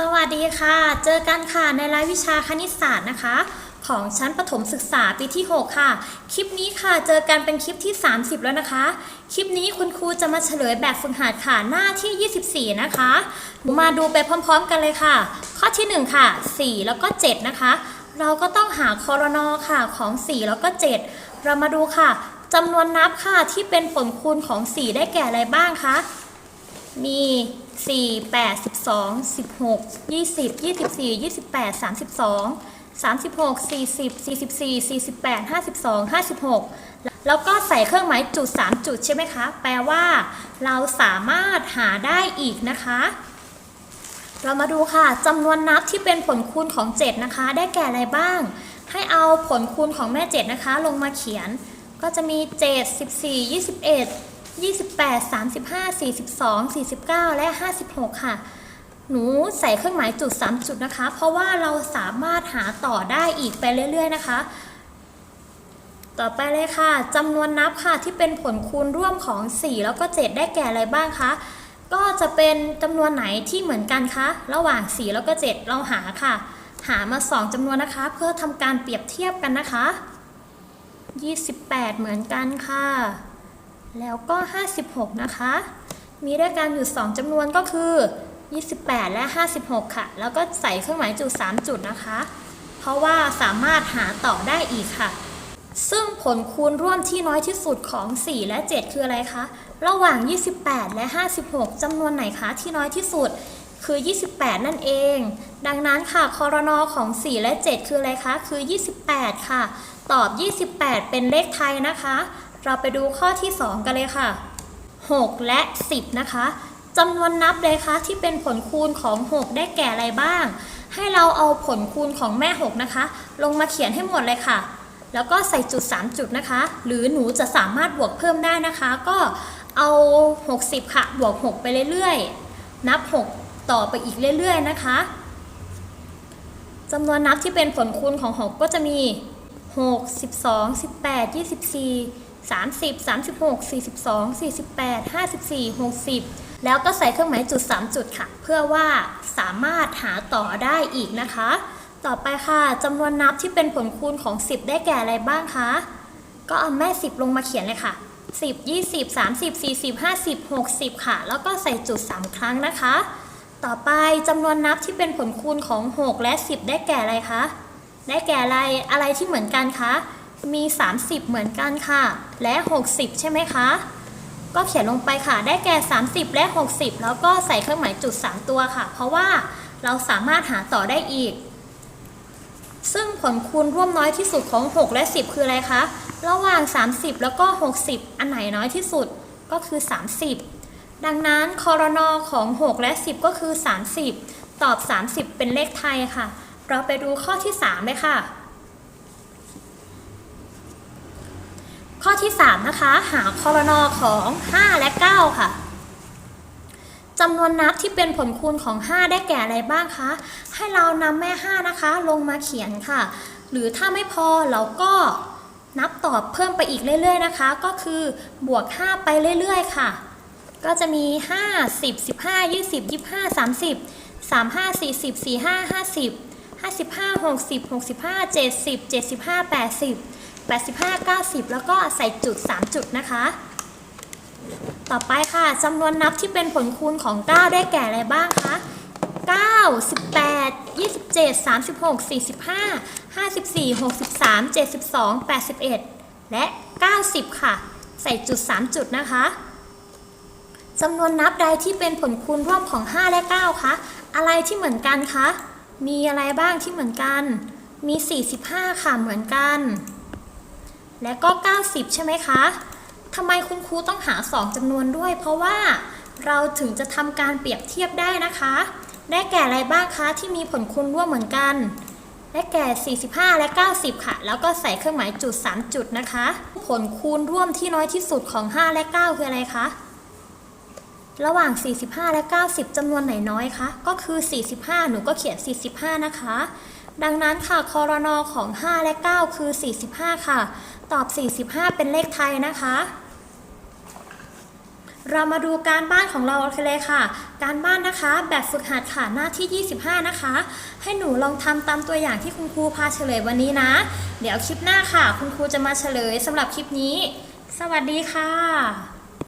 สวัสดีค่ะ เจอกันค่ะในรายวิชาคณิตศาสตร์นะคะ ของชั้นประถมศึกษาปีที่ 6 ค่ะ คลิปนี้ค่ะเจอกันเป็นคลิปที่ 30 แล้วนะคะ คลิปนี้คุณครูจะมาเฉลยแบบฝึกหัดค่ะหน้าที่ 24 นะคะ มาดูไปพร้อมๆกันเลยค่ะ ข้อที่ 1 ค่ะ 4 แล้วก็ 7 นะคะ เราก็ต้องหาคอรนอค่ะของ 4 แล้วก็ 7 เรามาดูค่ะจำนวนนับค่ะที่เป็นผลคูณของ 4 ได้แก่อะไรบ้างคะมี 4 8 12 16 20 24 28 32 36 40 44 48 52 56แล้วก็ใส่เครื่องหมายจุด3จุดใช่ไหมคะ แปลว่า เราสามารถหาได้อีกนะคะ เรามาดูค่ะจำนวนนับที่เป็นผลคูณของ 7 นะคะ ได้แก่อะไรบ้าง ให้เอาผลคูณของแม่ 7 นะคะ ลงมาเขียน ก็จะมี 7 14 21 28 35 42 49 และ 56 ค่ะ หนูใส่เครื่องหมายจุด 3 จุดนะคะ เพราะว่าเราสามารถหาต่อได้อีกไปเรื่อย ๆ นะคะ ต่อไปเลยค่ะจำนวนนับค่ะที่เป็นผลคูณร่วมของ 4 แล้วก็ 7 ได้แก่อะไรบ้างคะก็จะเป็นจำนวนไหนที่เหมือนกันคะ ระหว่าง 4 แล้วก็ 7 เราหาค่ะ หามา 2จำนวนนะคะ เพื่อทำการเปรียบเทียบกันนะคะ 28 เหมือนกันค่ะ แล้วก็ 56 นะคะ มีด้วยกันอยู่ 2จำนวนก็คือ 28 และ 56 ค่ะ แล้วก็ใส่เครื่องหมายจุด 3 จุดนะคะ เพราะว่าสามารถหาต่อได้อีกค่ะ ซึ่งผลคูณร่วมที่น้อยที่สุดของ 4 และ 7 คืออะไรคะ ระหว่าง 28 และ 56จำนวนไหนคะที่น้อยที่สุดคือ 28 นั่นเอง ดังนั้นค่ะคอรนอของ 4 และ 7 คืออะไรคะ คือ 28 ค่ะ ตอบ 28 เป็นเลขไทยนะคะ เราไปดูข้อที่ 2 กันเลยค่ะ 6 และ 10 นะคะจำนวนนับเลยคะที่เป็นผลคูณของ 6 ได้แก่อะไรบ้าง ให้เราเอาผลคูณของแม่ 6 นะคะ ลงมาเขียนให้หมดเลยค่ะ แล้วก็ใส่จุด 3 จุดนะคะ หรือหนูจะสามารถบวกเพิ่มได้นะคะ ก็เอา 60 ค่ะ บวก 6 ไปเรื่อยๆ นับ 6 ต่อไปอีกเรื่อยๆนะคะจำนวนนับที่เป็นผลคูณของ 6 ก็จะมี 6 12 18 24 30 36 42 48 54 60 แล้วก็ใส่เครื่องหมายจุด 3 จุดค่ะ เพื่อว่าสามารถหาต่อได้อีกนะคะ ต่อไปค่ะจำนวนนับที่เป็นผลคูณของ 10 ได้แก่อะไรบ้างคะ ก็เอาแม่ 10 ลงมาเขียนเลยค่ะ 10 20 30 40 50 60 ค่ะ แล้วก็ใส่จุด 3 ครั้งนะคะ ต่อไปจำนวนนับที่เป็นผลคูณของ 6 และ 10 ได้แก่อะไรคะ ได้แก่อะไร อะไรที่เหมือนกันคะ มี 30 เหมือนกันค่ะ และ 60 ใช่ไหมคะ ก็เขียนลงไปค่ะ ได้แก่ 30 และ 60 แล้วก็ใส่เครื่องหมายจุด 3 ตัวค่ะ เพราะว่าเราสามารถหาต่อได้อีก ซึ่งผลคูณร่วมน้อยที่สุดของ 6 และ 10 คืออะไรคะ ระหว่าง 30 แล้วก็ 60 อันไหนน้อยที่สุดก็คือ 30 ดังนั้นคอรนอของ 6 และ 10 ก็คือ 30 ตอบ 30 เป็นเลขไทยค่ะ เราไปดูข้อที่ 3 เลยค่ะ ข้อที่ 3 นะคะ หาคอรนอของ 5 และ 9 ค่ะจำนวนนับที่เป็นผลคูณของ 5 ได้แก่อะไรบ้างคะ ให้เรานำแม่ 5 นะคะ ลงมาเขียนค่ะ หรือถ้าไม่พอเราก็นับตอบเพิ่มไปอีกเรื่อยๆนะคะ ก็คือบวก 5 ไปเรื่อยๆค่ะ ก็จะมี 5 10 15 20 25 30 35 40 45 50 55 60 65 70 75 80 85 90 แล้วก็ใส่จุด 3 จุดนะคะ ต่อไปค่ะจำนวนนับที่เป็นผลคูณของ 9 ได้แก่อะไรบ้างคะ9 18 27 36 45 54 63 72 81 และ 90 ค่ะ ใส่จุด 3 จุดนะคะจำนวนนับใดที่เป็นผลคูณร่วมของ 5 และ 9 คะ อะไรที่เหมือนกันคะ มีอะไรบ้างที่เหมือนกัน มี 45 ค่ะ เหมือนกัน และก็ 90 ใช่ไหมคะทำไมคุณครูต้องหา 2จำนวนด้วย เพราะว่าเราถึงจะทำการเปรียบเทียบได้นะคะ ได้แก่อะไรบ้างคะที่มีผลคูณร่วมเหมือนกัน ได้แก่ 45 และ 90 ค่ะ แล้วก็ใส่เครื่องหมายจุด 3 จุดนะคะ ผลคูณร่วมที่น้อยที่สุดของ 5 และ 9 คืออะไรคะ ระหว่าง 45 และ 90จำนวนไหนน้อยคะ ก็คือ 45 หนูก็เขียน 45 นะคะ ดังนั้นค่ะคอรนอของ 5 และ 9 คือ 45 ค่ะ ตอบ 45 เป็นเลขไทยนะคะ เรามาดูการบ้านของเราเลยค่ะ การบ้านนะคะแบบฝึกหัดค่ะหน้าที่ 25 นะคะ ให้หนูลองทำตามตัวอย่างที่คุณครูพาเฉลยวันนี้นะ เดี๋ยวคลิปหน้าค่ะ คุณครูจะมาเฉลยสำหรับคลิปนี้ สวัสดีค่ะ